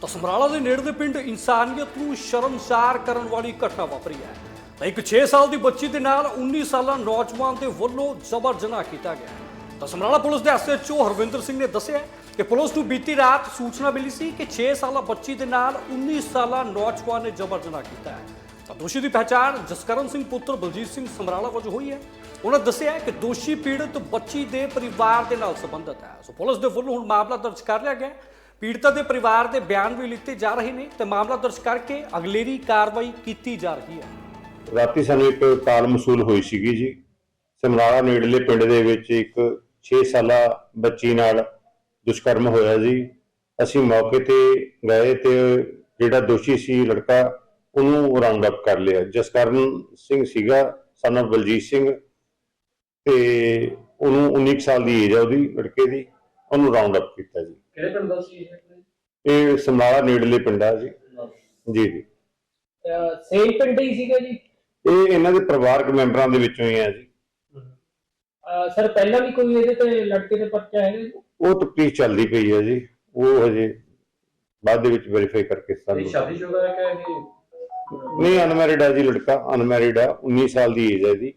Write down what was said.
ਤਾਂ ਸਮਰਾਲਾ ਦੇ ਨੇੜੇ ਦੇ ਪਿੰਡ ਇਨਸਾਨੀਅਤ ਨੂੰ ਸ਼ਰਮਸਾਰ ਕਰਨ ਵਾਲੀ ਘਟਨਾ ਵਾਪਰੀ ਹੈ। ਤਾਂ ਇੱਕ 6 ਸਾਲ ਦੀ ਬੱਚੀ ਦੇ ਨਾਲ 19 ਸਾਲਾ ਨੌਜਵਾਨ ਦੇ ਵੱਲੋਂ ਜ਼ਬਰ ਜਨਾਹ ਕੀਤਾ ਗਿਆ ਤਾਂ ਸਮਰਾਲਾ ਪੁਲਿਸ ਦੇ ਐਸਐਚਓ ਹਰਵਿੰਦਰ ਸਿੰਘ ਨੇ ਦੱਸਿਆ ਕਿ ਪੁਲਿਸ ਨੂੰ ਬੀਤੀ ਰਾਤ ਸੂਚਨਾ ਮਿਲੀ ਸੀ ਕਿ 6 ਸਾਲਾ ਬੱਚੀ ਦੇ ਨਾਲ 19 ਸਾਲਾ ਨੌਜਵਾਨ ਨੇ ਜ਼ਬਰ ਜਨਾਹ ਕੀਤਾ ਹੈ। ਤਾਂ ਦੋਸ਼ੀ ਦੀ ਪਛਾਣ ਜਸਕਰਨ ਸਿੰਘ ਪੁੱਤਰ ਬਲਜੀਤ ਸਿੰਘ ਸਮਰਾਲਾ ਵਜੋਂ ਹੋਈ ਹੈ। ਉਹਨਾਂ ਦੱਸਿਆ ਕਿ ਦੋਸ਼ੀ ਪੀੜਤ ਬੱਚੀ ਦੇ ਪਰਿਵਾਰ ਦੇ ਨਾਲ ਸੰਬੰਧਿਤ ਹੈ। ਸੋ ਪੁਲਿਸ ਦੇ ਵੱਲੋਂ ਹੁਣ ਮਾਮਲਾ ਦਰਜ ਕਰ ਲਿਆ ਗਿਆ ਪੀੜਤਾ ਦੇ ਪਰਿਵਾਰ ਦੇ ਬਿਆਨ ਵੀ ਲਿੱਤੇ ਜਾ ਰਹੇ ਨੇ ਤੇ ਮਾਮਲਾ ਦਰਜ ਕਰਕੇ ਅਗਲੇਰੀ ਕਾਰਵਾਈ ਕੀਤੀ ਜਾ ਰਹੀ ਹੈ। ਰਾਤੀ ਸਾਨੂੰ ਇੱਕ ਕਾਲ ਮਸੂਲ ਹੋਈ ਸੀਗੀ ਜੀ। ਸਮਰਾਲਾ ਨੇੜਲੇ ਪਿੰਡ ਦੇ ਵਿੱਚ ਇੱਕ 6 ਸਾਲਾ ਬੱਚੀ ਨਾਲ ਦੁਸ਼ਕਰਮ ਹੋਇਆ ਜੀ। ਅਸੀਂ ਮੌਕੇ ਤੇ ਗਏ ਤੇ ਜਿਹੜਾ ਦੋਸ਼ੀ ਸੀ ਲੜਕਾ, ਉਹਨੂੰ ਰਾਉਂਡ ਅਪ ਕਰ ਲਿਆ। ਜਸਕਰਨ ਸਿੰਘ ਸੀਗਾ ਸਨ of ਬਲਜੀਤ ਸਿੰਘ। ਤੇ ਉਹਨੂੰ 19 ਕੁ ਸਾਲ ਦੀ ਏਜ ਆ ਉਹਦੀ, ਲੜਕੇ ਦੀ। ਉਹਨੂੰ ਰਾਉਂਡ ਅਪ ਕੀਤਾ ਜੀ। ਕਿਹੜੇ ਪਿੰਡ ਦਾ ਸੀ ਇਹ ਇਹ ਸਮਰਾਲਾ ਨੇੜਲੇ ਪਿੰਡ ਜੀ। ਜੀ ਜੀ। ਸੇਮ ਪਿੰਡ ਹੀ ਸੀਗਾ ਜੀ? ਇਹ ਇਹਨਾਂ ਦੇ ਪਰਿਵਾਰਕ ਮੈਂਬਰਾਂ ਦੇ ਵਿੱਚੋਂ ਹੀ ਆ ਜੀ। ਸਰ ਪਹਿਲਾਂ ਵੀ ਕੋਈ ਇਹਦੇ ਤੇ ਲੜਕੇ ਦੇ ਪਰਚਾ ਹੈ ਜੀ? ਉਹ ਤਫਤੀਸ਼ ਚੱਲਦੀ ਪਈ ਹੈ ਜੀ। ਉਹ ਹਜੇ ਬਾਅਦ ਦੇ ਵਿੱਚ ਵੈਰੀਫਾਈ ਕਰਕੇ ਇਹ ਸਾਨੂੰ ਸ਼ਾਦੀशुदा ਹੈ ਕਿ ਇਹ ਨਹੀਂ ਅਨਮੈਰਿਡ ਹੈ ਜੀ ਲੜਕਾ। ਅਨਮੈਰਿਡ ਆ 19 ਸਾਲ ਦੀ ਏਜ ਹੈ ਇਹਦੀ।